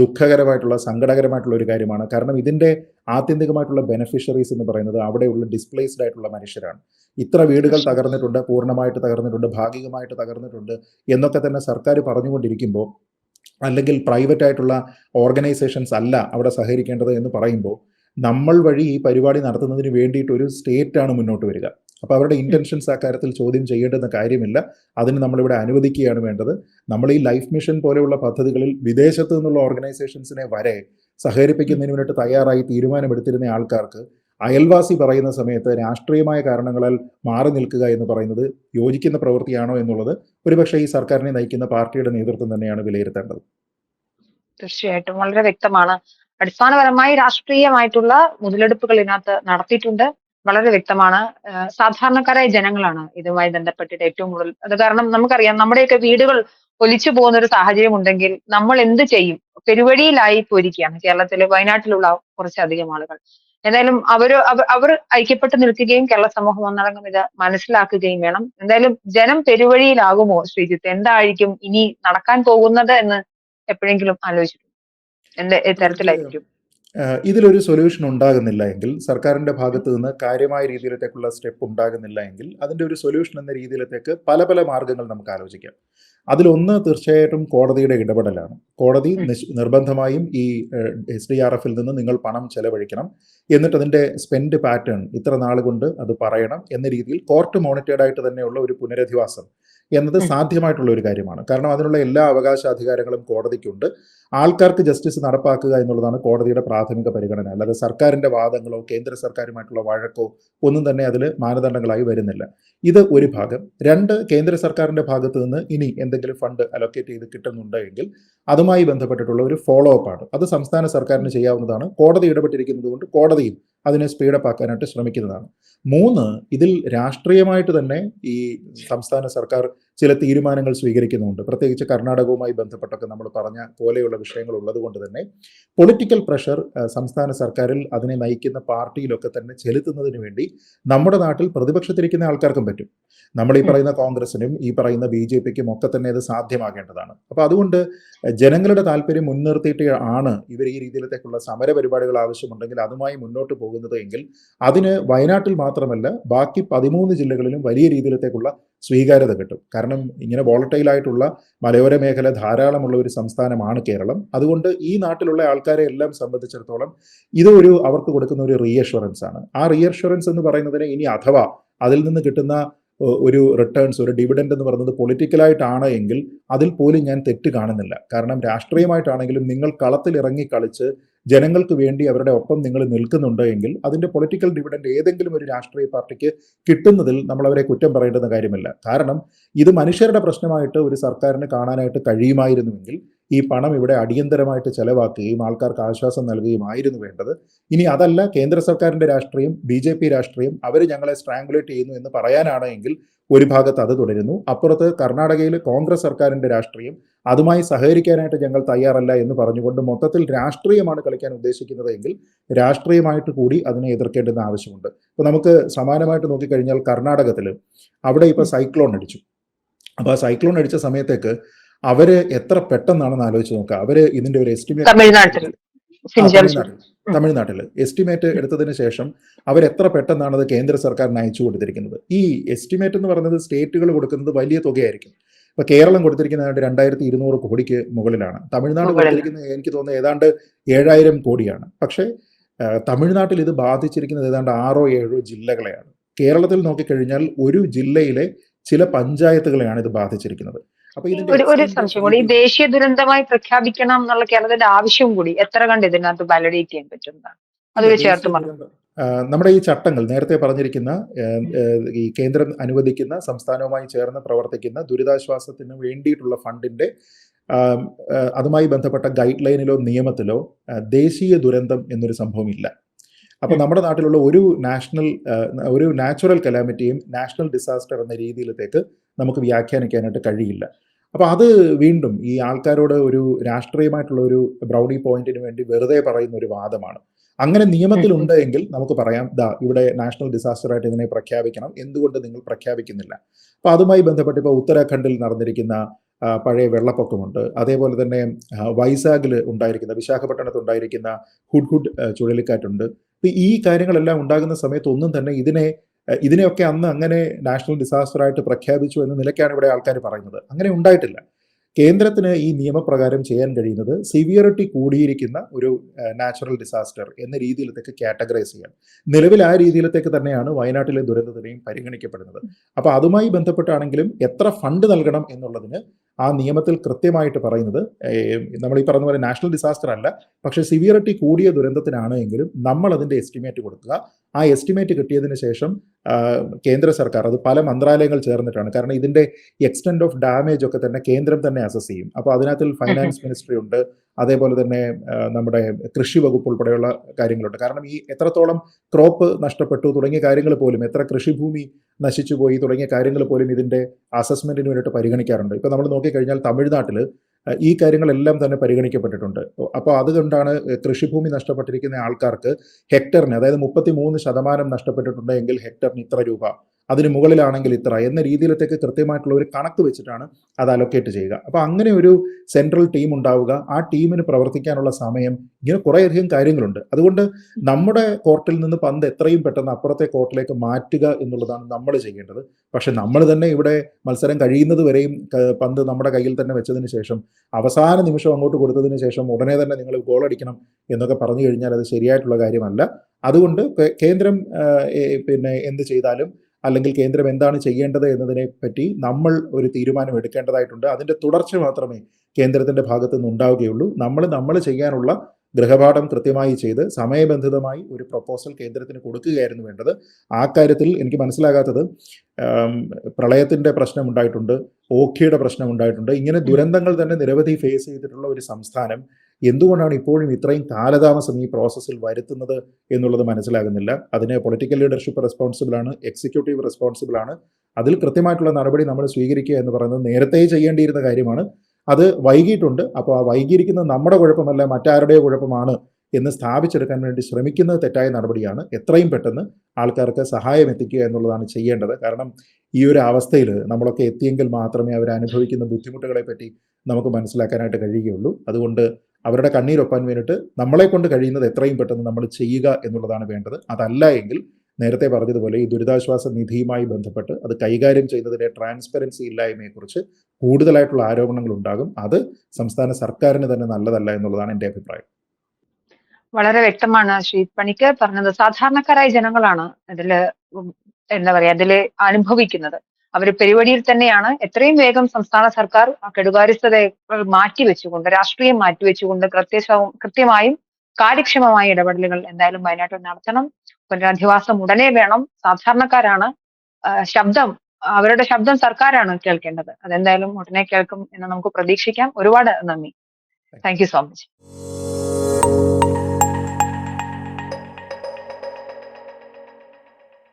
ദുഃഖകരമായിട്ടുള്ള സങ്കടകരമായിട്ടുള്ള ഒരു കാര്യമാണ്. കാരണം ഇതിന്റെ ആത്യന്തികമായിട്ടുള്ള ബെനിഫിഷ്യറീസ് എന്ന് പറയുന്നത് അവിടെയുള്ള ഡിസ്പ്ലേസ്ഡ് ആയിട്ടുള്ള മനുഷ്യരാണ്. ഇത്ര വീടുകൾ തകർന്നിട്ടുണ്ട് പൂർണമായിട്ട് തകർന്നിട്ടുണ്ട് ഭാഗികമായിട്ട് തകർന്നിട്ടുണ്ട് എന്നൊക്കെ തന്നെ സർക്കാർ പറഞ്ഞുകൊണ്ടിരിക്കുമ്പോൾ അല്ലെങ്കിൽ പ്രൈവറ്റ് ആയിട്ടുള്ള ഓർഗനൈസേഷൻസ് അല്ല അവിടെ സഹകരിക്കേണ്ടത് എന്ന് പറയുമ്പോൾ നമ്മൾ വഴി ഈ പരിപാടി നടത്തുന്നതിന് വേണ്ടിയിട്ട് ഒരു സ്റ്റേറ്റ് ആണ് മുന്നോട്ട് വരിക. അപ്പോൾ അവരുടെ ഇന്റൻഷൻസ് ആ കാര്യത്തിൽ ചോദ്യം ചെയ്യേണ്ടുന്ന കാര്യമില്ല. അതിന് നമ്മളിവിടെ അനുവദിക്കുകയാണ് വേണ്ടത്. നമ്മൾ ഈ ലൈഫ് മിഷൻ പോലെയുള്ള പദ്ധതികളിൽ വിദേശത്തു നിന്നുള്ള ഓർഗനൈസേഷൻസിനെ വരെ സഹകരിപ്പിക്കുന്നതിന് വേണ്ടിയിട്ട് തയ്യാറായി തീരുമാനമെടുത്തിരുന്ന ആൾക്കാർക്ക് അയൽവാസി പറയുന്ന സമയത്ത് രാഷ്ട്രീയമായ കാരണങ്ങളാൽ മാറി നിൽക്കുക എന്ന് പറയുന്നത് യോജിക്കുന്ന പ്രവൃത്തിയാണോ എന്നുള്ളത് ഒരുപക്ഷെ ഈ സർക്കാരിനെ നയിക്കുന്ന പാർട്ടിയുടെ നേതൃത്വം തന്നെയാണ് വിലയിരുത്തേണ്ടത്. തീർച്ചയായിട്ടും വളരെ വ്യക്തമാണ്. അടിസ്ഥാനപരമായി രാഷ്ട്രീയമായിട്ടുള്ള മുതലെടുപ്പുകൾ ഇതിനകത്ത് നടത്തിയിട്ടുണ്ട്. വളരെ വ്യക്തമാണ്. സാധാരണക്കാരായ ജനങ്ങളാണ് ഇതുമായി ബന്ധപ്പെട്ടിട്ട് ഏറ്റവും കൂടുതൽ അത് കാരണം നമുക്കറിയാം നമ്മുടെയൊക്കെ വീടുകൾ ഒലിച്ചു പോകുന്ന ഒരു സാഹചര്യം ഉണ്ടെങ്കിൽ നമ്മൾ എന്ത് ചെയ്യും? പെരുവഴിയിലായി പോയിരിക്കുകയാണ് കേരളത്തിലെ വയനാട്ടിലുള്ള കുറച്ചധികം ആളുകൾ. എന്തായാലും അവർ അവ- അവർ ഐക്യപ്പെട്ട് നിൽക്കുകയും കേരള സമൂഹം ഒന്നടങ്കം ഇത് മനസ്സിലാക്കുകയും വേണം. എന്തായാലും ജനം പെരുവഴിയിലാകുമോ ശ്രീജിത്ത്? എന്തായിരിക്കും ഇനി നടക്കാൻ പോകുന്നത് എന്ന് എപ്പോഴെങ്കിലും ആലോചിച്ചിട്ടുണ്ട്? എന്ത് തരത്തിലായിരിക്കും? ഇതിലൊരു സൊല്യൂഷൻ ഉണ്ടാകുന്നില്ല എങ്കിൽ സർക്കാരിന്റെ ഭാഗത്ത് നിന്ന് കാര്യമായ രീതിയിലത്തേക്കുള്ള സ്റ്റെപ്പ് ഉണ്ടാകുന്നില്ല എങ്കിൽ അതിന്റെ ഒരു സൊല്യൂഷൻ എന്ന രീതിയിലത്തേക്ക് പല പല മാർഗങ്ങൾ നമുക്ക് ആലോചിക്കാം. അതിലൊന്ന് തീർച്ചയായിട്ടും കോടതിയുടെ ഇടപെടലാണ്. കോടതി നിർബന്ധമായും ഈ എസ് ഡി ആർ എഫിൽ നിന്ന് നിങ്ങൾ പണം ചെലവഴിക്കണം. എന്നിട്ട് അതിന്റെ സ്പെൻഡ് പാറ്റേൺ ഇത്ര നാൾ കൊണ്ട് അത് പറയണം എന്ന രീതിയിൽ കോർട്ട് മോണിറ്റേഡ് ആയിട്ട് തന്നെയുള്ള ഒരു പുനരധിവാസം എന്നത്. സാധ്യമായിട്ടുള്ള ഒരു കാര്യമാണ്. കാരണം അതിനുള്ള എല്ലാ അവകാശാധികാരങ്ങളും കോടതിക്കുണ്ട്. ആൾക്കാർക്ക് ജസ്റ്റിസ് നടപ്പാക്കുക എന്നുള്ളതാണ് കോടതിയുടെ പ്രാഥമിക പരിഗണന. അല്ലാതെ സർക്കാരിന്റെ വാദങ്ങളോ കേന്ദ്ര സർക്കാരുമായിട്ടുള്ള വഴക്കോ ഒന്നും തന്നെ അതിൽ മാനദണ്ഡങ്ങളായി വരുന്നില്ല. ഇത് ഒരു ഭാഗം. രണ്ട് കേന്ദ്ര സർക്കാരിന്റെ ഭാഗത്ത് നിന്ന് ഇനി എന്തെങ്കിലും ഫണ്ട് അലോക്കേറ്റ് ചെയ്ത് കിട്ടുന്നുണ്ടെങ്കിൽ അതുമായി ബന്ധപ്പെട്ടിട്ടുള്ള ഒരു ഫോളോ അപ്പ് ആണ്. അത് സംസ്ഥാന സർക്കാരിന് ചെയ്യാവുന്നതാണ്. കോടതി ഇടപെട്ടിരിക്കുന്നത് കൊണ്ട് കോടതിയും അതിനെ സ്പീഡപ്പ് ആക്കാനായിട്ട് ശ്രമിക്കുന്നതാണ്. മൂന്ന് ഇതിൽ രാഷ്ട്രീയമായിട്ട് തന്നെ ഈ സംസ്ഥാന സർക്കാർ ചില തീരുമാനങ്ങൾ സ്വീകരിക്കുന്നുണ്ട്. പ്രത്യേകിച്ച് കർണാടകവുമായി ബന്ധപ്പെട്ടൊക്കെ നമ്മൾ പറഞ്ഞ പോലെയുള്ള വിഷയങ്ങൾ ഉള്ളത് കൊണ്ട് തന്നെ പൊളിറ്റിക്കൽ പ്രഷർ സംസ്ഥാന സർക്കാരിൽ അതിനെ നയിക്കുന്ന പാർട്ടിയിലൊക്കെ തന്നെ ചെലുത്തുന്നതിന് വേണ്ടി നമ്മുടെ നാട്ടിൽ പ്രതിപക്ഷത്തിരിക്കുന്ന ആൾക്കാർക്കും പറ്റും. നമ്മൾ ഈ പറയുന്ന കോൺഗ്രസിനും ഈ പറയുന്ന ബി ജെ പിക്കും ഒക്കെ തന്നെ ഇത് സാധ്യമാകേണ്ടതാണ്. അപ്പോൾ അതുകൊണ്ട് ജനങ്ങളുടെ താല്പര്യം മുൻനിർത്തിയിട്ട് ആണ് ഇവർ ഈ രീതിയിലത്തേക്കുള്ള സമര പരിപാടികൾ ആവശ്യമുണ്ടെങ്കിൽ അതുമായി മുന്നോട്ട് പോകുന്നത് എങ്കിൽ അതിന് വയനാട്ടിൽ മാത്രമല്ല ബാക്കി പതിമൂന്ന് ജില്ലകളിലും വലിയ രീതിയിലത്തേക്കുള്ള സ്വീകാര്യത കിട്ടും. കാരണം ഇങ്ങനെ വോളട്ടൈലായിട്ടുള്ള മലയോര മേഖല ധാരാളമുള്ള ഒരു സംസ്ഥാനമാണ് കേരളം. അതുകൊണ്ട് ഈ നാട്ടിലുള്ള ആൾക്കാരെ എല്ലാം സംബന്ധിച്ചിടത്തോളം ഇത് ഒരു അവർക്ക് കൊടുക്കുന്ന ഒരു റീഅഷുറൻസ് ആണ്. ആ റീഅഷുറൻസ് എന്ന് പറയുന്നതിന് ഇനി അഥവാ അതിൽ നിന്ന് കിട്ടുന്ന ഒരു റിട്ടേൺസ് ഒരു ഡിവിഡൻഡ് എന്ന് പറയുന്നത് പൊളിറ്റിക്കലായിട്ടാണ് എങ്കിൽ അതിൽ പോലും ഞാൻ തെറ്റ് കാണുന്നില്ല. കാരണം രാഷ്ട്രീയമായിട്ടാണെങ്കിലും നിങ്ങൾ കളത്തിൽ ഇറങ്ങി കളിച്ച് ജനങ്ങൾക്ക് വേണ്ടി അവരുടെ ഒപ്പം നിങ്ങൾ നിൽക്കുന്നുണ്ട് എങ്കിൽ അതിന്റെ പൊളിറ്റിക്കൽ ഡിവിഡൻഡ് ഏതെങ്കിലും ഒരു രാഷ്ട്രീയ പാർട്ടിക്ക് കിട്ടുന്നതിൽ നമ്മൾ അവരെ കുറ്റം പറയേണ്ടുന്ന കാര്യമില്ല. കാരണം ഇത് മനുഷ്യരുടെ പ്രശ്നമായിട്ട് ഒരു സർക്കാരിന് കാണാനായിട്ട് കഴിയുമായിരുന്നുവെങ്കിൽ ഈ പണം ഇവിടെ അടിയന്തരമായിട്ട് ചെലവാക്കുകയും ആൾക്കാർക്ക് ആശ്വാസം നൽകുകയും ആയിരുന്നു വേണ്ടത്. ഇനി അതല്ല കേന്ദ്ര സർക്കാരിന്റെ രാഷ്ട്രീയം ബി ജെ പി രാഷ്ട്രീയം അവർ ഞങ്ങളെ സ്ട്രാങ്കുലേറ്റ് ചെയ്യുന്നു എന്ന് പറയാനാണ് എങ്കിൽ ഒരു ഭാഗത്ത് അത് തുടരുന്നു. അപ്പുറത്ത് കർണാടകയിൽ കോൺഗ്രസ് സർക്കാരിന്റെ രാഷ്ട്രീയം അതുമായി സഹകരിക്കാനായിട്ട് ഞങ്ങൾ തയ്യാറല്ല എന്ന് പറഞ്ഞുകൊണ്ട് മൊത്തത്തിൽ രാഷ്ട്രീയമാണ് കളിക്കാൻ ഉദ്ദേശിക്കുന്നത് എങ്കിൽ രാഷ്ട്രീയമായിട്ട് കൂടി അതിനെ എതിർക്കേണ്ടുന്ന ആവശ്യമുണ്ട്. ഇപ്പോൾ നമുക്ക് സമാനമായിട്ട് നോക്കിക്കഴിഞ്ഞാൽ കർണാടകത്തിൽ അവിടെ ഇപ്പോൾ സൈക്ലോൺ അടിച്ചു. അപ്പോൾ ആ സൈക്ലോൺ അടിച്ച സമയത്തേക്ക് അവർ എത്ര പെട്ടെന്നാണെന്ന് ആലോചിച്ച് നോക്കുക അവർ ഇതിന്റെ ഒരു എസ്റ്റിമേറ്റ് തമിഴ്നാട്ടിൽ എസ്റ്റിമേറ്റ് എടുത്തതിന് ശേഷം അവർ എത്ര പെട്ടെന്നാണ് അത് കേന്ദ്ര സർക്കാരിന് അയച്ചു കൊടുത്തിരിക്കുന്നത്. ഈ എസ്റ്റിമേറ്റ് എന്ന് പറയുന്നത് സ്റ്റേറ്റുകൾ കൊടുക്കുന്നത് വലിയ തുകയായിരിക്കും. ഇപ്പൊ കേരളം കൊടുത്തിരിക്കുന്നത് രണ്ടായിരത്തി ഇരുന്നൂറ് കോടിക്ക് മുകളിലാണ്. തമിഴ്നാട്. കൊടുത്തിരിക്കുന്നത് എനിക്ക് തോന്നുന്നത് ഏതാണ്ട് ഏഴായിരം കോടിയാണ്. പക്ഷേ തമിഴ്നാട്ടിൽ ഇത് ബാധിച്ചിരിക്കുന്നത് ഏതാണ്ട് ആറോ ഏഴോ ജില്ലകളെയാണ്. കേരളത്തിൽ നോക്കിക്കഴിഞ്ഞാൽ ഒരു ജില്ലയിലെ ചില പഞ്ചായത്തുകളെയാണ് ഇത് ബാധിച്ചിരിക്കുന്നത്. ഒരു സംശയം കൂടി. ഈ ദേശീയ ദുരന്തമായി പ്രഖ്യാപിക്കണം എന്നുള്ള കേരളത്തിന്റെ ആവശ്യം കൂടി എത്ര കണ്ട് ഇതിനകത്ത് വാലിഡേറ്റ് ചെയ്യാൻ പറ്റുന്നതാണ്? അതൊരു ചേർത്ത് പറഞ്ഞു നമ്മുടെ ഈ ചട്ടങ്ങൾ നേരത്തെ പറഞ്ഞിരിക്കുന്ന ഈ കേന്ദ്രം അനുവദിക്കുന്ന സംസ്ഥാനവുമായി ചേർന്ന് പ്രവർത്തിക്കുന്ന ദുരിതാശ്വാസത്തിന് വേണ്ടിയിട്ടുള്ള ഫണ്ടിന്റെ അതുമായി ബന്ധപ്പെട്ട ഗൈഡ് ലൈനിലോ നിയമത്തിലോ ദേശീയ ദുരന്തം എന്നൊരു സംഭവം ഇല്ല അപ്പൊ നമ്മുടെ നാട്ടിലുള്ള ഒരു നാഷണൽ ഒരു നാച്ചുറൽ കലാമിറ്റിയും നാഷണൽ ഡിസാസ്റ്റർ എന്ന രീതിയിലത്തേക്ക് നമുക്ക് വ്യാഖ്യാനിക്കാനായിട്ട് കഴിയില്ല. അപ്പോൾ അത് വീണ്ടും ഈ ആൾക്കാരോട് ഒരു രാഷ്ട്രീയമായിട്ടുള്ള ഒരു ബ്രൗഡി പോയിന്റിന് വേണ്ടി വെറുതെ പറയുന്ന ഒരു വാദമാണ്. അങ്ങനെ നിയമത്തിലുണ്ട് എങ്കിൽ നമുക്ക് പറയാം ദാ ഇവിടെ നാഷണൽ ഡിസാസ്റ്റർ ആയിട്ട് ഇതിനെ പ്രഖ്യാപിക്കണം. എന്തുകൊണ്ട് നിങ്ങൾ പ്രഖ്യാപിക്കുന്നില്ല? അപ്പോൾ അതുമായി ബന്ധപ്പെട്ട് ഇപ്പോൾ ഉത്തരാഖണ്ഡിൽ നടന്നിരിക്കുന്ന പഴയ വെള്ളപ്പൊക്കമുണ്ട്. അതേപോലെ തന്നെ വൈസാഗിൽ ഉണ്ടായിരിക്കുന്ന വിശാഖപട്ടണത്ത് ഉണ്ടായിരിക്കുന്ന ഹുഡ് ഹുഡ് ചുഴലിക്കാറ്റുണ്ട്. ഈ കാര്യങ്ങളെല്ലാം ഉണ്ടാകുന്ന സമയത്ത് ഒന്നും തന്നെ ഇതിനെ ഇതിനെയൊക്കെ അന്ന് അങ്ങനെ നാഷണൽ ഡിസാസ്റ്റർ ആയിട്ട് പ്രഖ്യാപിച്ചു എന്ന നിലയ്ക്കാണ് ഇവിടെ ആൾക്കാർ പറയുന്നത്. അങ്ങനെ ഉണ്ടായിട്ടില്ല. കേന്ദ്രത്തിന് ഈ നിയമപ്രകാരം ചെയ്യാൻ കഴിയുന്നത് സിവിയറിറ്റി കൂടിയിരിക്കുന്ന ഒരു നാച്ചുറൽ ഡിസാസ്റ്റർ എന്ന രീതിയിലത്തേക്ക് കാറ്റഗറൈസ് ചെയ്യാൻ. നിലവിൽ ആ രീതിയിലത്തേക്ക് തന്നെയാണ് വയനാട്ടിലെ ദുരന്തത്തിനെയും പരിഗണിക്കപ്പെടുന്നത്. അപ്പോൾ അതുമായി ബന്ധപ്പെട്ടാണെങ്കിലും എത്ര ഫണ്ട് നൽകണം എന്നുള്ളതിന് ആ നിയമത്തിൽ കൃത്യമായിട്ട് പറയുന്നത് നമ്മൾ ഈ പറഞ്ഞ പോലെ നാഷണൽ ഡിസാസ്റ്റർ അല്ല. പക്ഷേ സിവിയറിറ്റി കൂടിയ ദുരന്തത്തിനാണ് എങ്കിലും നമ്മൾ അതിന്റെ എസ്റ്റിമേറ്റ് കൊടുക്കുക. ആ എസ്റ്റിമേറ്റ് കിട്ടിയതിന് ശേഷം കേന്ദ്ര സർക്കാർ അത് പല മന്ത്രാലയങ്ങൾ ചേർന്നിട്ടാണ്. കാരണം ഇതിന്റെ എക്സ്റ്റെൻഡ് ഓഫ് ഡാമേജ് ഒക്കെ തന്നെ കേന്ദ്രം തന്നെ അസസ് ചെയ്യും. അപ്പോൾ അതിനകത്തിൽ ഫൈനാൻസ് മിനിസ്ട്രി ഉണ്ട്. അതേപോലെ തന്നെ നമ്മുടെ കൃഷി വകുപ്പ് ഉൾപ്പെടെയുള്ള കാര്യങ്ങളുണ്ട്. കാരണം ഈ എത്രത്തോളം ക്രോപ്പ് നഷ്ടപ്പെട്ടു തുടങ്ങിയ കാര്യങ്ങൾ പോലും എത്ര കൃഷിഭൂമി നശിച്ചുപോയി തുടങ്ങിയ കാര്യങ്ങൾ പോലും ഇതിന്റെ അസസ്മെന്റിന് വേണ്ടിയിട്ട് പരിഗണിക്കാറുണ്ട്. ഇപ്പൊ നമ്മൾ നോക്കിക്കഴിഞ്ഞാൽ തമിഴ്നാട്ടിൽ ഈ കാര്യങ്ങളെല്ലാം തന്നെ പരിഗണിക്കപ്പെട്ടിട്ടുണ്ട്. അപ്പോൾ അതുകൊണ്ടാണ് കൃഷിഭൂമി നഷ്ടപ്പെട്ടിരിക്കുന്ന ആൾക്കാർക്ക് ഹെക്ടറിന് അതായത് മുപ്പത്തി മൂന്ന് ശതമാനം നഷ്ടപ്പെട്ടിട്ടുണ്ടെങ്കിൽ ഹെക്ടറിന് ഇത്ര രൂപ. അതിന് മുകളിലാണെങ്കിൽ ഇത്ര എന്ന രീതിയിലത്തേക്ക് കൃത്യമായിട്ടുള്ള ഒരു കണക്ക് വെച്ചിട്ടാണ് അത് അലൊക്കേറ്റ് ചെയ്യുക. അപ്പോൾ അങ്ങനെ ഒരു സെൻട്രൽ ടീം ഉണ്ടാവുക. ആ ടീമിന് പ്രവർത്തിക്കാനുള്ള സമയം ഇങ്ങനെ കുറേയധികം കാര്യങ്ങളുണ്ട്. അതുകൊണ്ട് നമ്മുടെ കോർട്ടിൽ നിന്ന് പന്ത് എത്രയും പെട്ടെന്ന് അപ്പുറത്തെ കോർട്ടിലേക്ക് മാറ്റുക എന്നുള്ളതാണ് നമ്മൾ ചെയ്യേണ്ടത്. പക്ഷെ നമ്മൾ തന്നെ ഇവിടെ മത്സരം കഴിയുന്നത് വരെയും പന്ത് നമ്മുടെ കയ്യിൽ തന്നെ വെച്ചതിന് ശേഷം അവസാന നിമിഷം അങ്ങോട്ട് കൊടുത്തതിന് ശേഷം ഉടനെ തന്നെ നിങ്ങൾ ഗോൾ അടിക്കണം എന്നൊക്കെ പറഞ്ഞു കഴിഞ്ഞാൽ അത് ശരിയായിട്ടുള്ള കാര്യമല്ല. അതുകൊണ്ട് കേന്ദ്രം പിന്നെ എന്ത് ചെയ്താലും അല്ലെങ്കിൽ കേന്ദ്രം എന്താണ് ചെയ്യേണ്ടത് എന്നതിനെ പറ്റി നമ്മൾ ഒരു തീരുമാനം എടുക്കേണ്ടതായിട്ടുണ്ട്. അതിന്റെ തുടർച്ച മാത്രമേ കേന്ദ്രത്തിന്റെ ഭാഗത്തു നിന്ന് ഉണ്ടാവുകയുള്ളൂ നമ്മൾ നമ്മൾ ചെയ്യാനുള്ള ഗൃഹപാഠം കൃത്യമായി ചെയ്ത് സമയബന്ധിതമായി ഒരു പ്രപ്പോസൽ കേന്ദ്രത്തിന് കൊടുക്കുകയായിരുന്നു വേണ്ടത്. ആ കാര്യത്തിൽ എനിക്ക് മനസ്സിലാകാത്തത് പ്രളയത്തിന്റെ പ്രശ്നം ഉണ്ടായിട്ടുണ്ട് ഓഖിയുടെ പ്രശ്നം ഉണ്ടായിട്ടുണ്ട്. ഇങ്ങനെ ദുരന്തങ്ങൾ തന്നെ നിരവധി ഫേസ് ചെയ്തിട്ടുള്ള ഒരു സംസ്ഥാനം എന്തുകൊണ്ടാണ് ഇപ്പോഴും ഇത്രയും കാലതാമസം ഈ പ്രോസസ്സിൽ വരുത്തുന്നത് എന്നുള്ളത് മനസ്സിലാകുന്നില്ല. അതിന് പൊളിറ്റിക്കൽ ലീഡർഷിപ്പ് റെസ്പോൺസിബിൾ ആണ് എക്സിക്യൂട്ടീവ് റെസ്പോൺസിബിൾ ആണ്. അതിൽ കൃത്യമായിട്ടുള്ള നടപടി നമ്മൾ സ്വീകരിക്കുക എന്ന് പറയുന്നത് നേരത്തെ ചെയ്യേണ്ടിയിരുന്ന കാര്യമാണ്. അത് വൈകിയിട്ടുണ്ട്. അപ്പോൾ ആ വൈകിയിരിക്കുന്നത് നമ്മുടെ കുഴപ്പമല്ല മറ്റാരുടെയോ കുഴപ്പമാണ് എന്ന് സ്ഥാപിച്ചെടുക്കാൻ വേണ്ടി ശ്രമിക്കുന്നത് തെറ്റായ നടപടിയാണ് എത്രയും പെട്ടെന്ന് ആൾക്കാർക്ക് സഹായം എത്തിക്കുക എന്നുള്ളതാണ് ചെയ്യേണ്ടത്. കാരണം ഈ ഒരു അവസ്ഥയിൽ നമ്മളൊക്കെ എത്തിയെങ്കിൽ മാത്രമേ അവർ അനുഭവിക്കുന്ന ബുദ്ധിമുട്ടുകളെ പറ്റി നമുക്ക് മനസ്സിലാക്കാനായിട്ട് കഴിയുകയുള്ളൂ. അതുകൊണ്ട് അവരുടെ കണ്ണീരൊപ്പാൻ വേണ്ടിയിട്ട് നമ്മളെ കൊണ്ട് കഴിയുന്നത് എത്രയും പെട്ടെന്ന് നമ്മൾ ചെയ്യുക എന്നുള്ളതാണ് വേണ്ടത്. അതല്ല എങ്കിൽ നേരത്തെ പറഞ്ഞതുപോലെ ഈ ദുരിതാശ്വാസ നിധിയുമായി ബന്ധപ്പെട്ട് അത് കൈകാര്യം ചെയ്യുന്നതിന്റെ ട്രാൻസ്പെറൻസി ഇല്ലായ്മയെക്കുറിച്ച് കൂടുതലായിട്ടുള്ള ആരോപണങ്ങൾ ഉണ്ടാകും. അത് സംസ്ഥാന സർക്കാരിന് തന്നെ നല്ലതല്ല എന്നുള്ളതാണ് എന്റെ അഭിപ്രായം. വളരെ വ്യക്തമാണ് ശ്രീ പണിക്കർ പറഞ്ഞത്. സാധാരണക്കാരായ ജനങ്ങളാണ് ഇതിൽ എന്താ പറയാ ഇതിൽ അനുഭവിക്കുന്നത്. അവർ പെരുവഴിയിൽ തന്നെയാണ് എത്രയും വേഗം സംസ്ഥാന സർക്കാർ ആ കെടുകാര്യസ്ഥതയെ മാറ്റിവെച്ചുകൊണ്ട് രാഷ്ട്രീയം മാറ്റിവെച്ചുകൊണ്ട് കൃത്യശവും കൃത്യമായും കാര്യക്ഷമമായ ഇടപെടലുകൾ എന്തായാലും വയനാട്ടിൽ നടത്തണം. പുനരധിവാസം ഉടനെ വേണം. സാധാരണക്കാരാണ് ശബ്ദം അവരുടെ ശബ്ദം സർക്കാരാണ് കേൾക്കേണ്ടത്. അതെന്തായാലും ഉടനെ കേൾക്കും എന്ന് നമുക്ക് പ്രതീക്ഷിക്കാം. ഒരുപാട് നന്ദി. Thank you so much